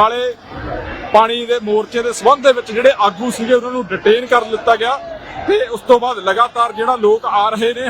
ਕਾਲੇ ਪਾਣੀ ਦੇ ਮੋਰਚੇ ਦੇ ਸਬੰਧ ਦੇ ਵਿੱਚ ਜਿਹੜੇ ਆਗੂ ਸੀਗੇ, ਉਹਨਾਂ ਨੂੰ ਡਿਟੇਨ ਕਰ ਲਿੱਤਾ ਗਿਆ ਤੇ ਉਸ ਤੋਂ ਬਾਅਦ ਲਗਾਤਾਰ ਜਿਹੜਾ ਲੋਕ ਆ ਰਹੇ ਨੇ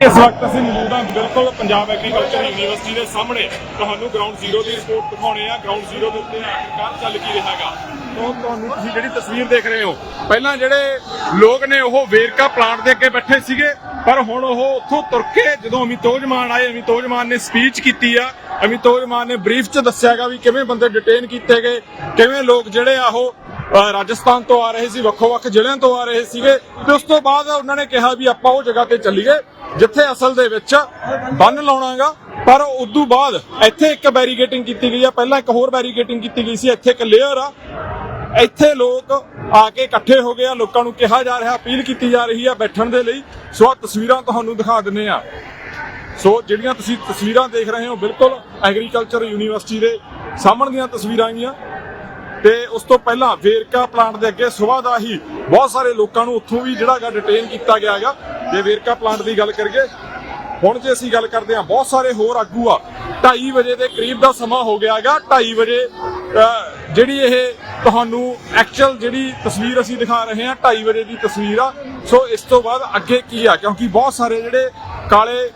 ਇਸ ਵਕਤ ਅਸੀਂ ਮੌਜੂਦ ਹਾਂ ਬਿਲਕੁਲ ਪੰਜਾਬ ਐਗਰੀਕਲਚਰ ਯੂਨੀਵਰਸਿਟੀ ਦੇ ਸਾਹਮਣੇ। ਤੁਹਾਨੂੰ ਗਰਾਊਂਡ ਜ਼ੀਰੋ ਦੀ ਰਿਪੋਰਟ ਦਿਖਾਉਣੇ ਆ। ਗਰਾਊਂਡ ਜ਼ੀਰੋ ਦੇ ਉੱਤੇ ਆਖਿਰਕਾਰ ਚੱਲ ਕੀ ਰਿਹਾਗਾ ਤੋਂ ਤੁਹਾਨੂੰ ਤੁਸੀਂ ਜਿਹੜੀ ਤਸਵੀਰ ਦੇਖ ਰਹੇ ਹੋ, ਪਹਿਲਾਂ ਜਿਹੜੇ ਲੋਕ ਨੇ ਉਹ ਵੇਰਕਾ ਪਲਾਂਟ ਦੇ ਅੱਗੇ ਬੈਠੇ ਸੀਗੇ, ਪਰ ਹੁਣ ਉਹ ਉੱਥੋਂ ਤੁਰ ਕੇ ਜਦੋਂ ਅਮਿਤੋਜ ਮਾਨ ਆਏ ਅਮਿਤੋਜ ਮਾਨ ਨੇ ਸਪੀਚ ਕੀਤੀ ਆ ਅਮਿਤੋਜ ਮਾਨ ਨੇ ਬਰੀਫ 'ਚ ਦੱਸਿਆਗਾ ਵੀ ਕਿਵੇਂ ਬੰਦੇ ਡਿਟੇਨ ਕੀਤੇ ਗਏ, ਕਿਵੇਂ ਲੋਕ ਜਿਹੜੇ ਆ ਉਹ ਰਾਜਸਥਾਨ ਤੋਂ ਆ ਰਹੇ ਸੀ, ਵੱਖੋ-ਵੱਖ ਜ਼ਿਲ੍ਹਿਆਂ ਤੋਂ ਆ ਰਹੇ ਸੀਗੇ ਤੇ ਉਸ ਤੋਂ ਬਾਅਦ ਉਹਨਾਂ ਨੇ ਕਿਹਾ ਵੀ ਆਪਾਂ ਉਹ ਜਗ੍ਹਾ ਤੇ ਚੱਲੀਏ ਜਿੱਥੇ ਅਸਲ ਦੇ ਵਿੱਚ ਬੰਨ ਲਾਉਣਾਗਾ ਪਰ ਉਦੋਂ ਬਾਅਦ ਇੱਥੇ ਇੱਕ ਬੈਰੀਗੇਟਿੰਗ ਕੀਤੀ ਗਈ ਆ, ਪਹਿਲਾਂ ਇੱਕ ਹੋਰ ਬੈਰੀਗੇਟਿੰਗ ਕੀਤੀ ਗਈ ਸੀ, ਇੱਥੇ ਇੱਕ ਲੇਅਰ ਆ। ਇੱਥੇ ਲੋਕ ਆ ਕੇ ਇਕੱਠੇ ਹੋ ਗਏ ਆ, ਲੋਕਾਂ ਨੂੰ ਕਿਹਾ ਜਾ ਰਿਹਾ, ਅਪੀਲ ਕੀਤੀ ਜਾ ਰਹੀ ਆ ਬੈਠਣ ਦੇ ਲਈ। ਸੋ ਆਹ ਤਸਵੀਰਾਂ ਤੁਹਾਨੂੰ ਦਿਖਾ ਦਿੰਨੇ ਆ। ਸੋ ਜਿਹੜੀਆਂ ਤੁਸੀਂ ਤਸਵੀਰਾਂ ਦੇਖ ਰਹੇ ਹੋ ਬਿਲਕੁਲ ਐਗਰੀਕਲਚਰ ਯੂਨੀਵਰਸਿਟੀ ਦੇ ਸਾਹਮਣੇ ਦੀਆਂ ਤਸਵੀਰਾਂ ਗੀਆਂ। ਤੇ ਉਸ ਤੋਂ ਪਹਿਲਾਂ ਵੇਰਕਾ ਪਲਾਂਟ ਦੇ ਅੱਗੇ ਸਵੇਰ ਦਾ ਹੀ ਬਹੁਤ ਸਾਰੇ ਲੋਕਾਂ ਨੂੰ ਉੱਥੋਂ ਵੀ ਜਿਹੜਾਗਾ ਡਿਟੇਨ ਕੀਤਾ ਗਿਆ ਹੈਗਾ। ਜੇ ਵੇਰਕਾ ਪਲਾਂਟ ਦੀ ਗੱਲ ਕਰੀਏ, ਹੁਣ ਜੇ ਅਸੀਂ ਗੱਲ ਕਰਦੇ ਹਾਂ, ਬਹੁਤ ਸਾਰੇ ਹੋਰ ਆਗੂ ਆ 2:30 ਵਜੇ ਦੇ ਕਰੀਬ ਦਾ ਸਮਾਂ ਹੋ ਗਿਆ ਹੈਗਾ 2:30 ਵਜੇ ਜਿਹੜੀ ਇਹ ਤੁਹਾਨੂੰ ਐਕਚੁਅਲ ਜਿਹੜੀ ਤਸਵੀਰ ਅਸੀਂ ਦਿਖਾ ਰਹੇ ਹਾਂ 2:30 ਵਜੇ ਦੀ ਤਸਵੀਰ ਆ। ਸੋ ਇਸ ਤੋਂ ਬਾਅਦ ਅੱਗੇ ਕੀ ਆ, ਕਿਉਂਕਿ ਬਹੁਤ ਸਾਰੇ ਜਿਹੜੇ ਕਾਲੇ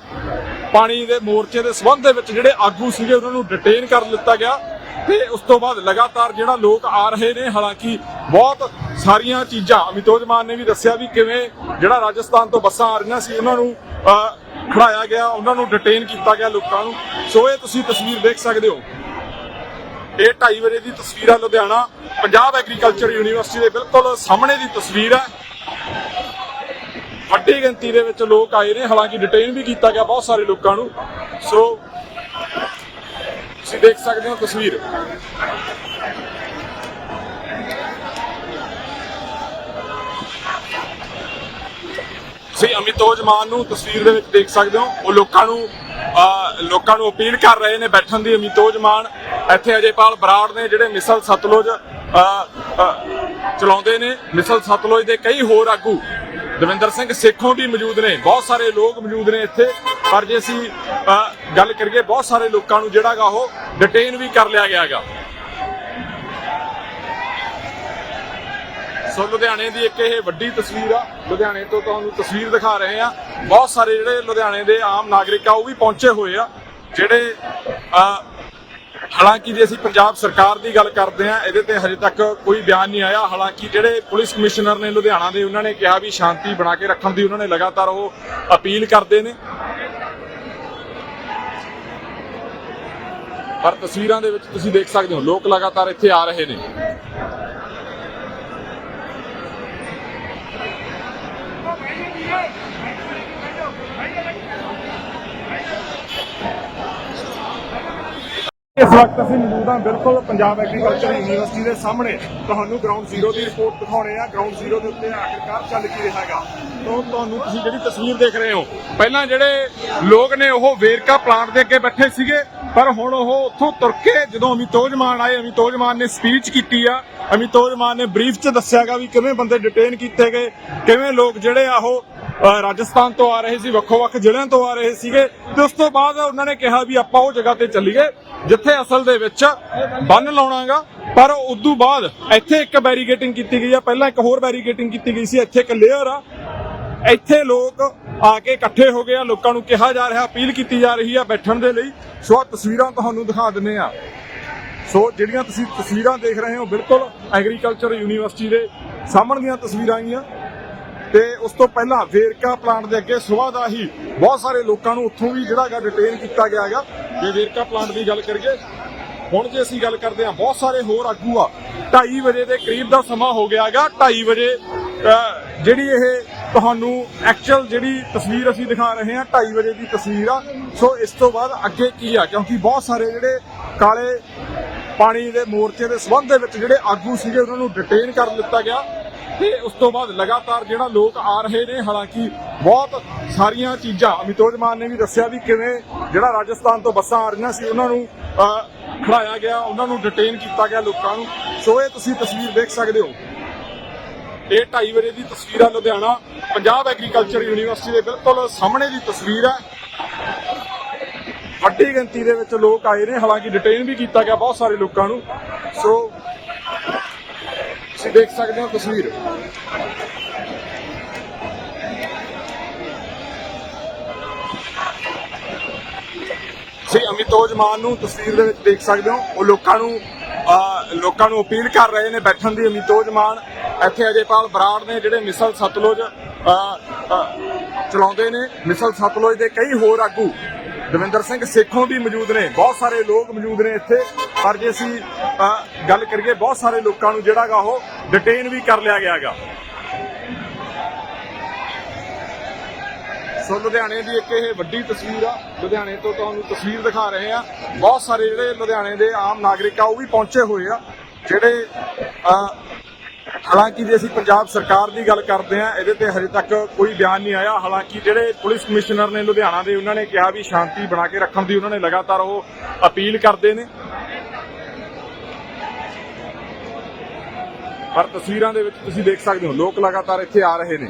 ਪਾਣੀ ਦੇ ਮੋਰਚੇ ਦੇ ਸਬੰਧ ਦੇ ਵਿੱਚ ਜਿਹੜੇ ਆਗੂ ਸੀਗੇ, ਉਹਨਾਂ ਨੂੰ ਡਿਟੇਨ ਕਰ ਲਿੱਤਾ ਗਿਆ ਤੇ ਉਸ ਤੋਂ ਬਾਅਦ ਲਗਾਤਾਰ ਜਿਹੜਾ ਲੋਕ ਆ ਰਹੇ ਨੇ, ਹਾਲਾਂਕਿ ਬਹੁਤ ਸਾਰੀਆਂ ਚੀਜ਼ਾਂ, ਅਮਿਤੋਜ ਮਾਨ ਨੇ ਵੀ ਦੱਸਿਆ ਵੀ ਕਿਵੇਂ ਜਿਹੜਾ ਰਾਜਸਥਾਨ ਤੋਂ ਬੱਸਾਂ ਆ ਰਹੀਆਂ ਸੀ, ਉਹਨਾਂ ਨੂੰ ਖੜਾਇਆ ਗਿਆ, ਉਹਨਾਂ ਨੂੰ ਡਿਟੇਨ ਕੀਤਾ ਗਿਆ ਲੋਕਾਂ ਨੂੰ। ਸੋ ਇਹ ਤੁਸੀਂ ਤਸਵੀਰ ਦੇਖ ਸਕਦੇ ਹੋ। ਇਹ 2:30 ਵਜੇ ਦੀ ਤਸਵੀਰ ਆ ਲੁਧਿਆਣਾ, ਪੰਜਾਬ ਐਗਰੀਕਲਚਰ ਯੂਨੀਵਰਸਿਟੀ ਦੇ ਬਿਲਕੁਲ ਸਾਹਮਣੇ ਦੀ ਤਸਵੀਰ ਹੈ। ਵੱਡੀ ਗਿਣਤੀ ਦੇ ਵਿੱਚ ਲੋਕ ਆਏ ਨੇ ਹਾਲਾਂਕਿ ਡਿਟੇਨ ਵੀ ਕੀਤਾ ਗਿਆ ਬਹੁਤ ਸਾਰੇ ਲੋਕਾਂ ਨੂੰ। ਸੋ ਤੁਸੀਂ ਦੇਖ ਸਕਦੇ ਹੋ ਤਸਵੀਰ। ਤੁਸੀਂ ਅਮਿਤੋਜ ਮਾਨ ਨੂੰ ਤਸਵੀਰ ਦੇ ਵਿੱਚ ਦੇਖ ਸਕਦੇ ਹੋ। ਉਹ ਲੋਕਾਂ ਨੂੰ ਅਹ, ਲੋਕਾਂ ਨੂੰ ਅਪੀਲ ਕਰ ਰਹੇ ਨੇ ਬੈਠਣ ਦੀ ਅਮਿਤੋਜ ਮਾਨ। ਇੱਥੇ ਅਜੇਪਾਲ ਬਰਾੜ ਨੇ ਜਿਹੜੇ ਮਿਸਲ ਸਤਲੁਜ ਅਹ, ਚਲਾਉਂਦੇ ਨੇ। ਮਿਸਲ ਸਤਲੁਜ ਦੇ ਕਈ ਹੋਰ ਆਗੂ ਦਵਿੰਦਰ ਸਿੰਘ ਸੇਖੋਂ ਵੀ ਮੌਜੂਦ ਨੇ। ਬਹੁਤ ਸਾਰੇ ਲੋਕ ਮੌਜੂਦ ਨੇ ਇੱਥੇ। ਪਰ ਜੇ ਅਸੀਂ ਗੱਲ ਕਰੀਏ, ਬਹੁਤ ਸਾਰੇ ਲੋਕਾਂ ਨੂੰ ਜਿਹੜਾਗਾ ਉਹ ਡਿਟੇਨ ਵੀ ਕਰ ਲਿਆ ਗਿਆ ਹੈਗਾ ਸੋ ਲੁਧਿਆਣੇ ਦੀ ਇੱਕ ਇਹ ਵੱਡੀ ਤਸਵੀਰ ਆ। ਲੁਧਿਆਣੇ ਤੋਂ ਤੁਹਾਨੂੰ ਤਸਵੀਰ ਦਿਖਾ ਰਹੇ ਆ ਬਹੁਤ ਸਾਰੇ ਜਿਹੜੇ ਲੁਧਿਆਣੇ ਦੇ ਆਮ ਨਾਗਰਿਕ ਆ, ਉਹ ਵੀ ਪਹੁੰਚੇ ਹੋਏ ਆ। ਜਿਹੜੇ ਹਾਲਾਂਕਿ ਜੇ ਅਸੀਂ ਪੰਜਾਬ ਸਰਕਾਰ ਦੀ ਗੱਲ ਕਰਦੇ ਹਾਂ, ਇਹਦੇ ਤੇ ਹਜੇ ਤੱਕ ਕੋਈ ਬਿਆਨ ਨਹੀਂ ਆਇਆ। ਹਾਲਾਂਕਿ ਜਿਹੜੇ ਪੁਲਿਸ ਕਮਿਸ਼ਨਰ ਨੇ ਲੁਧਿਆਣਾ ਦੇ, ਉਹਨਾਂ ਨੇ ਕਿਹਾ ਵੀ ਸ਼ਾਂਤੀ ਬਣਾ ਕੇ ਰੱਖਣ ਦੀ ਉਹਨਾਂ ਨੇ ਲਗਾਤਾਰ ਉਹ ਅਪੀਲ ਕਰਦੇ ਨੇ। ਪਰ ਤਸਵੀਰਾਂ ਦੇ ਵਿੱਚ ਤੁਸੀਂ ਦੇਖ ਸਕਦੇ ਹੋ, ਲੋਕ ਲਗਾਤਾਰ ਇੱਥੇ ਆ ਰਹੇ ਨੇ। ਇਸ ਵਕਤ ਅਸੀਂ ਮੌਜੂਦ ਹਾਂ ਬਿਲਕੁਲ ਪੰਜਾਬ ਐਗਰੀਕਲਚਰ ਯੂਨੀਵਰਸਿਟੀ ਦੇ ਸਾਹਮਣੇ। ਤੁਹਾਨੂੰ ਗਰਾਊਂਡ ਜ਼ੀਰੋ ਦੀ ਰਿਪੋਰਟ ਦਿਖਾਉਣੇ ਆ। ਗਰਾਊਂਡ ਜ਼ੀਰੋ ਦੇ ਉੱਤੇ ਆਖਿਰਕਾਰ ਚੱਲ ਕੀ ਰਿਹਾ ਹੈਗਾ। ਤੋਂ ਤੁਹਾਨੂੰ ਤੁਸੀਂ ਜਿਹੜੀ ਤਸਵੀਰ ਦੇਖ ਰਹੇ ਹੋ, ਪਹਿਲਾਂ ਜਿਹੜੇ ਲੋਕ ਨੇ ਉਹ ਵੇਰਕਾ ਪਲਾਂਟ ਦੇ ਅੱਗੇ ਬੈਠੇ ਸੀਗੇ, ਪਰ ਹੁਣ ਉਹ ਉੱਥੋਂ ਤੁਰ ਕੇ ਜਦੋਂ ਅਮਿਤੋਜ ਮਾਨ ਆਏ ਅਮਿਤੋਜ ਮਾਨ ਨੇ ਸਪੀਚ ਕੀਤੀ ਆ ਅਮਿਤੋਜ ਮਾਨ ਨੇ ਬਰੀਫ 'ਚ ਦੱਸਿਆਗਾ ਵੀ ਕਿਵੇਂ ਬੰਦੇ ਡਿਟੇਨ ਕੀਤੇ ਗਏ, ਕਿਵੇਂ ਲੋਕ ਜਿਹੜੇ ਆ ਉਹ ਰਾਜਸਥਾਨ ਤੋਂ ਆ ਰਹੇ ਸੀ, ਵੱਖੋ-ਵੱਖ ਜ਼ਿਲ੍ਹਿਆਂ ਤੋਂ ਆ ਰਹੇ ਸੀਗੇ ਤੇ ਉਸ ਤੋਂ ਬਾਅਦ ਉਹਨਾਂ ਨੇ ਕਿਹਾ ਵੀ ਆਪਾਂ ਉਹ ਜਗ੍ਹਾ ਤੇ ਚੱਲੀਏ ਜਿੱਥੇ ਅਸਲ ਦੇ ਵਿੱਚ ਬੰਨ ਲਾਉਣਾਗਾ। ਪਰ ਉਦੋਂ ਬਾਅਦ ਇੱਥੇ ਇੱਕ ਬੈਰੀਕੇਟਿੰਗ ਕੀਤੀ ਗਈ ਆ, ਪਹਿਲਾਂ ਇੱਕ ਹੋਰ ਬੈਰੀਕੇਟਿੰਗ ਕੀਤੀ ਗਈ ਸੀ, ਇੱਥੇ ਇੱਕ ਲੇਅਰ ਆ। ਇੱਥੇ ਲੋਕ ਆ ਕੇ ਇਕੱਠੇ ਹੋ ਗਏ ਆ, ਲੋਕਾਂ ਨੂੰ ਕਿਹਾ ਜਾ ਰਿਹਾ, ਅਪੀਲ ਕੀਤੀ ਜਾ ਰਹੀ ਆ ਬੈਠਣ ਦੇ ਲਈ। ਸੋ ਆਹ ਤਸਵੀਰਾਂ ਤੁਹਾਨੂੰ ਦਿਖਾ ਦਿੰਨੇ ਆ। ਸੋ ਜਿਹੜੀਆਂ ਤੁਸੀਂ ਤਸਵੀਰਾਂ ਦੇਖ ਰਹੇ ਹੋ, ਬਿਲਕੁਲ ਐਗਰੀਕਲਚਰ ਯੂਨੀਵਰਸਿਟੀ ਦੇ ਸਾਹਮਣੇ ਦੀਆਂ ਤਸਵੀਰਾਂ ਆਈਆਂ। ਤੇ ਉਸ ਤੋਂ ਪਹਿਲਾਂ ਵੇਰਕਾ ਪਲਾਂਟ ਦੇ ਅੱਗੇ ਸਵੇਰ ਦਾ ਹੀ ਬਹੁਤ ਸਾਰੇ ਲੋਕਾਂ ਨੂੰ ਉੱਥੋਂ ਵੀ ਜਿਹੜਾ ਹੈਗਾ ਡਿਟੇਨ ਕੀਤਾ ਗਿਆ ਹੈਗਾ। ਜੇ ਵੇਰਕਾ ਪਲਾਂਟ ਦੀ ਗੱਲ ਕਰੀਏ, ਹੁਣ ਜੇ ਅਸੀਂ ਗੱਲ ਕਰਦੇ ਹਾਂ, ਬਹੁਤ ਸਾਰੇ ਹੋਰ ਆਗੂ ਆ 2:30 ਵਜੇ ਦੇ ਕਰੀਬ ਦਾ ਸਮਾਂ ਹੋ ਗਿਆ ਹੈਗਾ 2:30 ਵਜੇ ਜਿਹੜੀ ਇਹ ਤੁਹਾਨੂੰ ਐਕਚੁਅਲ ਜਿਹੜੀ ਤਸਵੀਰ ਅਸੀਂ ਦਿਖਾ ਰਹੇ ਹਾਂ 2:30 ਵਜੇ ਦੀ ਤਸਵੀਰ ਆ। ਸੋ ਇਸ ਤੋਂ ਬਾਅਦ ਅੱਗੇ ਕੀ ਆ, ਕਿਉਂਕਿ ਬਹੁਤ ਸਾਰੇ ਜਿਹੜੇ ਕਾਲੇ ਪਾਣੀ ਦੇ ਮੋਰਚੇ ਦੇ ਸਬੰਧ ਦੇ ਵਿੱਚ ਜਿਹੜੇ ਆਗੂ ਸੀਗੇ, ਉਹਨਾਂ ਨੂੰ ਡਿਟੇਨ ਕਰ ਲਿੱਤਾ ਗਿਆ। ਤੇ ਉਸ ਤੋਂ ਬਾਅਦ ਲਗਾਤਾਰ ਜਿਹੜਾ ਲੋਕ ਆ ਰਹੇ ਨੇ ਹਾਲਾਂਕਿ ਬਹੁਤ ਸਾਰੀਆਂ ਚੀਜ਼ਾਂ ਅਮਿਤੋਜ ਮਾਨ ਨੇ ਵੀ ਦੱਸਿਆ ਵੀ ਕਿਵੇਂ ਜਿਹੜਾ ਰਾਜਸਥਾਨ ਤੋਂ ਬੱਸਾਂ ਆ ਰਹੀਆਂ ਸੀ ਉਹਨਾਂ ਨੂੰ ਅਹ, ਖੜਾਇਆ ਗਿਆ ਉਹਨਾਂ ਨੂੰ ਡਿਟੇਨ ਕੀਤਾ ਗਿਆ ਲੋਕਾਂ ਨੂੰ। ਸੋ ਇਹ ਤੁਸੀਂ ਤਸਵੀਰ ਦੇਖ ਸਕਦੇ ਹੋ। ਇਹ 2:30 ਵਜੇ ਦੀ ਤਸਵੀਰ ਆ ਲੁਧਿਆਣਾ ਪੰਜਾਬ ਐਗਰੀਕਲਚਰ ਯੂਨੀਵਰਸਿਟੀ ਦੇ ਬਿਲਕੁਲ ਸਾਹਮਣੇ ਦੀ ਤਸਵੀਰ ਹੈ ਵੱਡੀ ਗਿਣਤੀ ਦੇ ਵਿੱਚ ਲੋਕ ਆਏ ਨੇ ਹਾਲਾਂਕਿ ਡਿਟੇਨ ਵੀ ਕੀਤਾ ਗਿਆ ਬਹੁਤ ਸਾਰੇ ਲੋਕਾਂ ਨੂੰ। ਸੋ ਤੁਸੀਂ ਦੇਖ ਸਕਦੇ ਹੋ ਤਸਵੀਰ। ਤੁਸੀਂ ਅਮਿਤੋਜ ਮਾਨ ਨੂੰ ਤਸਵੀਰ ਦੇ ਵਿੱਚ ਦੇਖ ਸਕਦੇ ਹੋ। ਉਹ ਲੋਕਾਂ ਨੂੰ ਅਹ, ਲੋਕਾਂ ਨੂੰ ਅਪੀਲ ਕਰ ਰਹੇ ਨੇ ਬੈਠਣ ਦੀ ਅਮਿਤੋਜ ਮਾਨ ਇੱਥੇ ਅਜੇਪਾਲ ਬਰਾੜ ਨੇ ਜਿਹੜੇ ਮਿਸਲ ਸਤਲੁਜ ਅਹ, ਚਲਾਉਂਦੇ ਨੇ। ਮਿਸਲ ਸਤਲੁਜ ਦੇ ਕਈ ਹੋਰ ਆਗੂ ਦਵਿੰਦਰ ਸਿੰਘ ਸੇਖੋਂ ਵੀ ਮੌਜੂਦ ਨੇ। ਬਹੁਤ ਸਾਰੇ ਲੋਕ ਮੌਜੂਦ ਨੇ ਇੱਥੇ। ਪਰ ਜੇ ਅਸੀਂ ਗੱਲ ਕਰੀਏ, ਬਹੁਤ ਸਾਰੇ ਲੋਕਾਂ ਨੂੰ ਜਿਹੜਾਗਾ ਉਹ ਡਿਟੇਨ ਵੀ ਕਰ ਲਿਆ ਗਿਆਗਾ ਸੋ ਲੁਧਿਆਣੇ ਦੀ ਇੱਕ ਇਹ ਵੱਡੀ ਤਸਵੀਰ ਆ। ਲੁਧਿਆਣੇ ਤੋਂ ਤੁਹਾਨੂੰ ਤਸਵੀਰ ਦਿਖਾ ਰਹੇ ਆ। ਬਹੁਤ ਸਾਰੇ ਜਿਹੜੇ ਲੁਧਿਆਣੇ ਦੇ ਆਮ ਨਾਗਰਿਕ ਆ, ਉਹ ਵੀ ਪਹੁੰਚੇ ਹੋਏ ਆ। ਜਿਹੜੇ ਹਾਲਾਂਕਿ ਜੇ ਅਸੀਂ ਪੰਜਾਬ ਸਰਕਾਰ ਦੀ ਗੱਲ ਕਰਦੇ ਹਾਂ, ਇਹਦੇ ਤੇ ਹਜੇ ਤੱਕ ਕੋਈ ਬਿਆਨ ਨਹੀਂ ਆਇਆ। ਹਾਲਾਂਕਿ ਜਿਹੜੇ ਪੁਲਿਸ ਕਮਿਸ਼ਨਰ ਨੇ ਲੁਧਿਆਣਾ ਦੇ, ਉਹਨਾਂ ਨੇ ਕਿਹਾ ਵੀ ਸ਼ਾਂਤੀ ਬਣਾ ਕੇ ਰੱਖਣ ਦੀ ਉਹਨਾਂ ਨੇ ਲਗਾਤਾਰ ਉਹ ਅਪੀਲ ਕਰਦੇ ਨੇ। ਪਰ ਤਸਵੀਰਾਂ ਦੇ ਵਿੱਚ ਤੁਸੀਂ ਦੇਖ ਸਕਦੇ ਹੋ, ਲੋਕ ਲਗਾਤਾਰ ਇੱਥੇ ਆ ਰਹੇ ਨੇ।